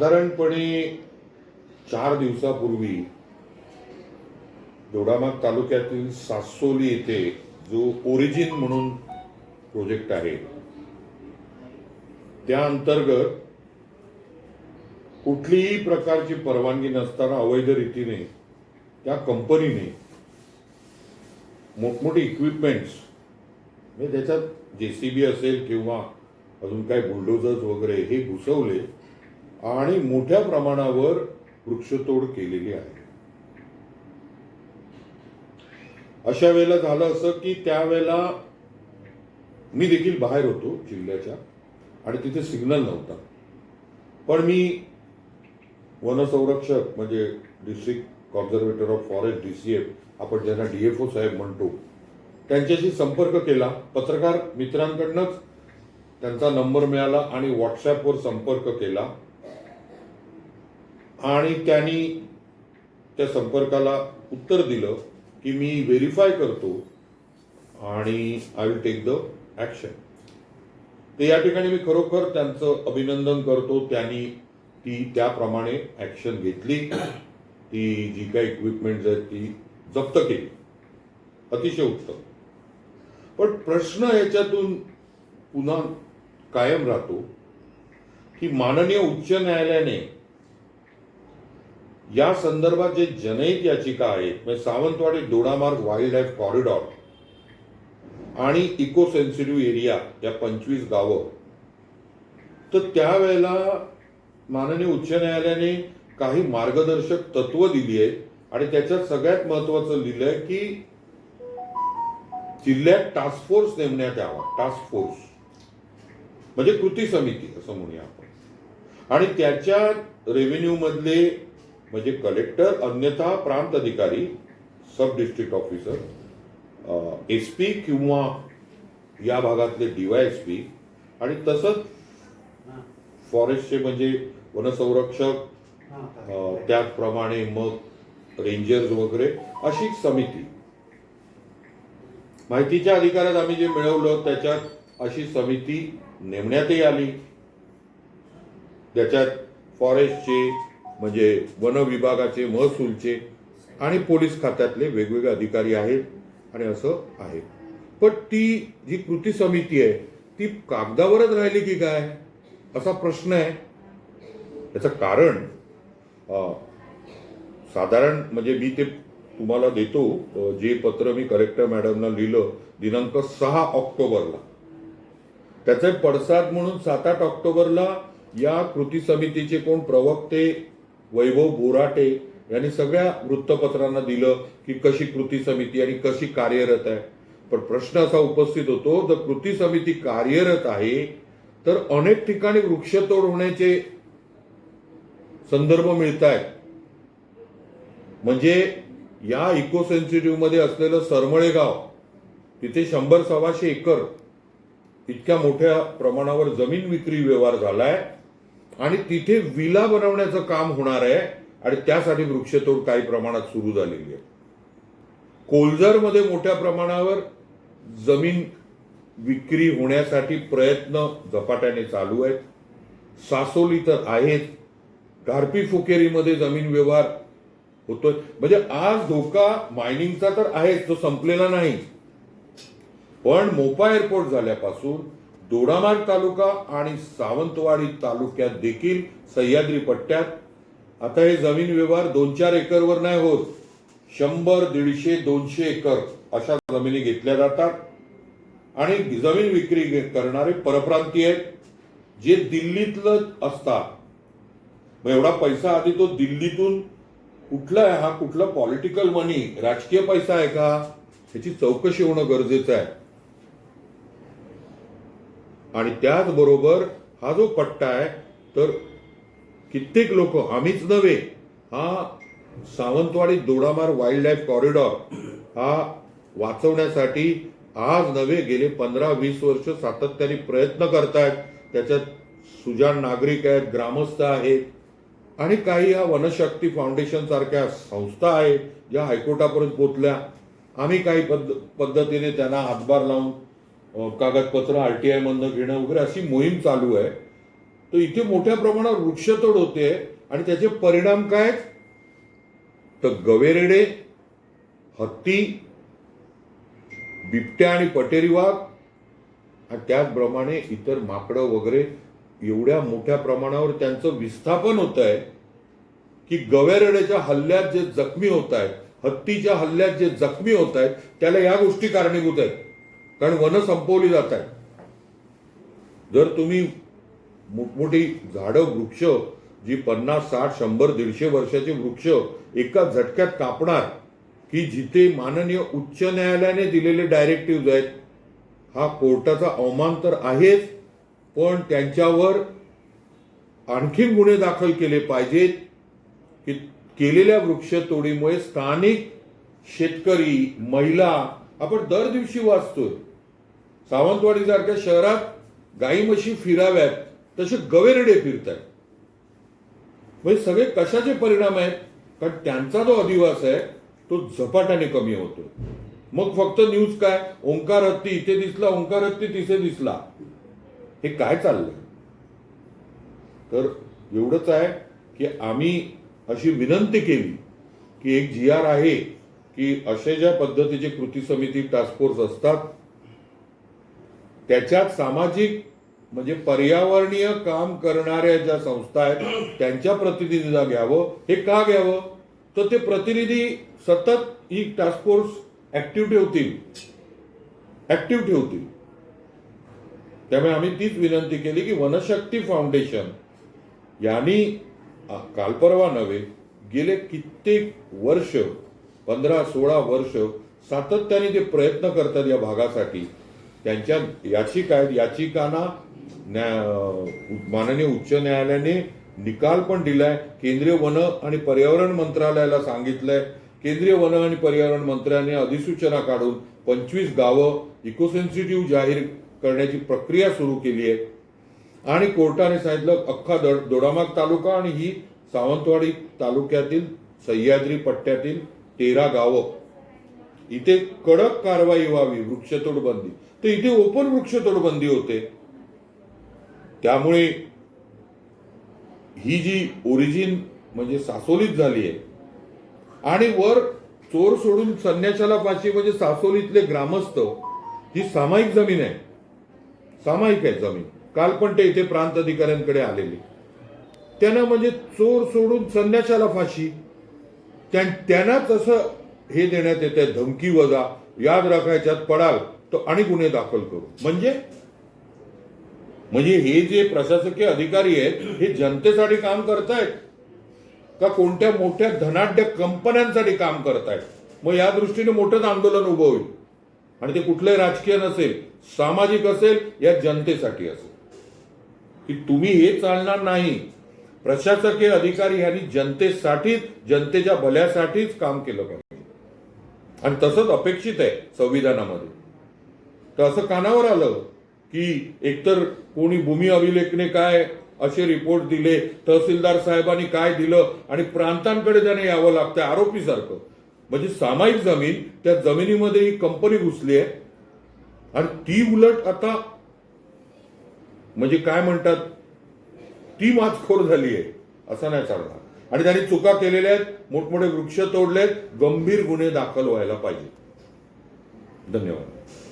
साधारणपणे चार दिवसापूर्वी दोडामाग तालुक्यातील सासोली येथे जो ओरिजिन म्हणून प्रोजेक्ट आहे त्या अंतर्गत कुठलीही प्रकारची परवानगी नसताना अवैध रीतीने त्या कंपनीने मोठमोठी इक्विपमेंट्स म्हणजे त्याच्यात जे सी बी असेल किंवा अजून काही बुलडोजर्स वगैरे हे घुसवले आणि मोठ्या प्रमाणावर वृक्षतोड केलेली आहे. अशा वेळेला झालं असं की त्यावेळेला मी देखील बाहेर होतो जिल्ह्याच्या आणि तिथे सिग्नल नव्हता. पण मी वनसंरक्षक म्हणजे district conservator of forest D C F आपण ज्यांना डी एफ ओ साहेब म्हणतो त्यांच्याशी संपर्क केला. पत्रकार मित्रांकडनंच त्यांचा नंबर मिळाला आणि व्हॉट्सॲपवर संपर्क केला. आणि त्यांनी त्या संपर्काला उत्तर दिलं की मी व्हेरीफाय करतो आणि I will take the action तर या ठिकाणी मी खरोखर त्यांचं अभिनंदन करतो. त्यांनी ती त्याप्रमाणे ॲक्शन घेतली. ती जी काही इक्विपमेंट आहेत ती जप्त केली. अतिशय उत्तम. पण प्रश्न याच्यातून पुन्हा कायम राहतो की माननीय उच्च न्यायालयाने या संदर्भात जे जनहित याचिका आहेत म्हणजे Sawantwadi Dodamarg wildlife corridor आणि इको सेन्सिटिव्ह एरिया या पंचवीस गावं तर त्यावेळेला माननीय उच्च न्यायालयाने काही मार्गदर्शक तत्व दिली आहेत आणि त्याच्यात सगळ्यात महत्वाचं लिहिलंय की जिल्ह्यात टास्क फोर्स नेमण्यात यावा टास्क फोर्स म्हणजे कृती समिती असं म्हणूया आपण. आणि त्याच्या रेव्हेन्यू मधले म्हणजे कलेक्टर अन्यथा प्रांत अधिकारी sub district officer S P किंवा या भागातले डीवाय एस पी आणि तसंच फॉरेस्टचे म्हणजे वनसंरक्षक त्याचप्रमाणे मग रेंजर्स वगैरे अशी समिती. माहितीच्या अधिकारात आम्ही जे मिळवलं त्याच्यात अशी समिती नेमण्यातही आली. त्याच्यात फॉरेस्टचे म्हणजे वन विभागाचे महसूलचे आणि पोलीस खात्यातले वेगवेगळे अधिकारी आहेत आणि असं आहे. पण ती जी कृती समिती आहे ती कागदावरच राहिली की काय? असा प्रश्न आहे. याचं कारण साधारण म्हणजे मी ते तुम्हाला देतो जे पत्र मी कलेक्टर मॅडमला लिहिलं दिनांक सहा ऑक्टोबरला. त्याचे पडसाद म्हणून सात आठ ऑक्टोबरला या कृती समितीचे कोण प्रवक्ते वैभव बोराटे यांनी सगळ्या वृत्तपत्रांना दिलं की कशी कृती समिती आणि कशी कार्यरत आहे. पण प्रश्न असा उपस्थित होतो जर कृती समिती कार्यरत आहे तर अनेक ठिकाणी वृक्षतोड होण्याचे संदर्भ मिळत आहेत म्हणजे या इको सेन्सिटिव्हमध्ये असलेलं सरमळे गाव तिथे शंभर सव्वाशे एकर इतक्या मोठ्या प्रमाणावर जमीन विक्री व्यवहार झालाय. आणि तिथे विला बनवण्याचं काम होणार आहे आणि त्यासाठी वृक्षतोड काही प्रमाणात सुरू झालेली आहे. कोलजरमध्ये मोठ्या प्रमाणावर जमीन विक्री होण्यासाठी प्रयत्न झपाट्याने चालू आहेत. सासोली तर आहेच. गारपी फुकेरीमध्ये जमीन व्यवहार होतोय. म्हणजे आज धोका मायनिंगचा तर आहेच तो संपलेला नाही. पण मोपा एअरपोर्ट झाल्यापासून दोडामार्ग तालुका आणि सावंतवाडी तालुक्यात देखील सह्याद्री पट्ट्यात. आता हे जमीन व्यवहार दोन चार एकरवर नाही होत. शंभर दीडशे दोनशे एकर अशा जमिनी घेतल्या जातात. आणि जमीन विक्री करणारे परप्रांतीय आहेत जे दिल्लीतलं असतात. मग एवढा पैसा आधी तो दिल्लीतून कुठला आहे? हा कुठला पॉलिटिकल मनी राजकीय पैसा आहे का? ह्याची चौकशी होणं गरजेचं आहे. आणि त्याचबरोबर हा जो पट्टा आहे तर कित्येक लोक आम्हीच नव्हे हा सावंतवाडी दोडामार वाईल्ड लाईफ कॉरिडॉर हा वाचवण्यासाठी आज नव्हे गेले पंधरा वीस वर्ष सातत्याने प्रयत्न करतायत. त्याच्यात सुजाण नागरिक आहेत ग्रामस्थ आहेत आणि काही या वनशक्ती फाउंडेशन सारख्या संस्था आहेत ज्या हायकोर्टापर्यंत पोचल्या. आम्ही काही पद्ध पद्धतीने त्यांना हातभार लावून कागदपत्र आर टी आयमधनं घेणं वगैरे अशी मोहीम चालू आहे. तर इथे मोठ्या प्रमाणावर वृक्षतोड होते आणि त्याचे परिणाम काय तर गवेरेडे हत्ती बिबट्या आणि पटेरी वाघ आणि त्याचप्रमाणे इतर माकडं वगैरे एवढ्या मोठ्या प्रमाणावर त्यांचं विस्थापन होत आहे की गवेरेड्याच्या हल्ल्यात जे जखमी होत आहेत हत्तीच्या हल्ल्यात जे जखमी होत आहेत त्याला या गोष्टी कारणीभूत आहेत. कारण वन संपवली जात आहेत. जर तुम्ही मोठमोठी झाडं वृक्ष जी पन्नास साठ शंभर दीडशे वर्षाचे वृक्ष एका झटक्यात कापणार की जिथे माननीय उच्च न्यायालयाने दिलेले डायरेक्टिव्ह आहेत हा कोर्टाचा अवमान तर आहेच पण त्यांच्यावर आणखीन गुन्हे दाखल केले पाहिजेत की केलेल्या वृक्षतोडीमुळे स्थानिक शेतकरी महिला आपण दर दिवशी वाचतोय. सावंतवाडी सारख्या शहरात गाई म्हशी फिराव्यात तसे गवेरडे फिरत आहेत म्हणजे सगळे कशाचे परिणाम आहेत? कारण त्यांचा जो अधिवास आहे तो झपाट्याने कमी होतो मग फक्त न्यूज काय? ओंकार हत्ती इथे दिसला ओंकार हत्ती तिथे दिसला. हे काय चाललंय? तर एवढंच आहे की आम्ही अशी विनंती केली की एक जी आर आहे की अशा ज्या पद्धतीचे कृती समिती टास्क फोर्स असतात त्याच्यात सामाजिक म्हणजे पर्यावरणीय काम करणाऱ्या ज्या संस्था आहेत त्यांच्या प्रतिनिधीला घ्यावं. हे का घ्यावं? तर ते प्रतिनिधी सतत ही टास्क फोर्स ऍक्टिव्ह ठेवतील. ऍक्टिव्ह ठेवतील. त्यामुळे आम्ही तीच विनंती केली की वनशक्ती फाउंडेशन यांनी कालपरवा काल परवा नव्हे गेले कित्येक वर्ष पंधरा सोळा वर्ष सातत्याने ते प्रयत्न करतात या भागासाठी. त्यांच्या याचिका आहेत. याचिकांना न्या- माननीय उच्च न्यायालयाने निकाल पण दिलाय. केंद्रीय वन आणि पर्यावरण मंत्रालयाला सांगितलंय. केंद्रीय वन आणि पर्यावरण मंत्र्याने अधिसूचना काढून पंचवीस गावं इकोसेन्सिटिव्ह जाहीर करण्याची प्रक्रिया सुरू केली आहे. आणि कोर्टाने सांगितलं अख्खा दड दोडामाग तालुका आणि ही सावंतवाडी तालुक्यातील सह्याद्री पट्ट्यातील तेरा गावं. इथे कडक कारवाई व्हावी वृक्षतोड बंदी तर इथे ओपन वृक्षतोड बंदी होते. त्यामुळे ही जी ओरिजिन म्हणजे सासोलीत झाली आहे. आणि वर चोर सोडून संन्याशाला फाशी म्हणजे सासोलीतले ग्रामस्थ ही सामायिक जमीन आहे. सामायिक आहे जमीन. काल पण ते इथे प्रांत अधिकाऱ्यांकडे आलेले. त्यांना म्हणजे चोर सोडून संन्याशाला फाशी. त्यां- त्यांनाच असं हे देण्यात येते धमकी वजा. याद राखायच्यात पडाल. तो आणि गुन्हे दाखल करू. म्हणजे? म्हणजे हे जे प्रशासकीय अधिकारी आहेत हे जनतेसाठी काम करतायत? का कोणत्या मोठ्या धनाढ्य कंपन्यांसाठी काम करतायत? मग या दृष्टीने मोठंच आंदोलन उभं होईल. आणि ते कुठलंही राजकीय नसेल सामाजिक असेल या जनतेसाठी असेल. की तुम्ही हे चालणार नाही. प्रशासकीय अधिकारी यांनी जनतेसाठीच जनतेच्या भल्यासाठीच काम केलं पाहिजे. आणि तसंच अपेक्षित आहे संविधानामध्ये. तर असं कानावर आलं की एकतर कोणी भूमी अभिलेखने काय असे रिपोर्ट दिले तहसीलदार साहेबांनी काय दिलं आणि प्रांतांकडे त्याने यावं लागतं आरोपीसारखं. म्हणजे सामायिक जमीन त्या जमिनीमध्ये ही कंपनी घुसली आहे. आणि ती उलट आता म्हणजे काय म्हणतात ती माचखोर झाली आहे असं नाही चालणार. आणि त्यांनी चुका केलेल्या आहेत मोठमोठे वृक्ष तोडलेत गंभीर गुन्हे दाखल व्हायला पाहिजे धन्यवाद.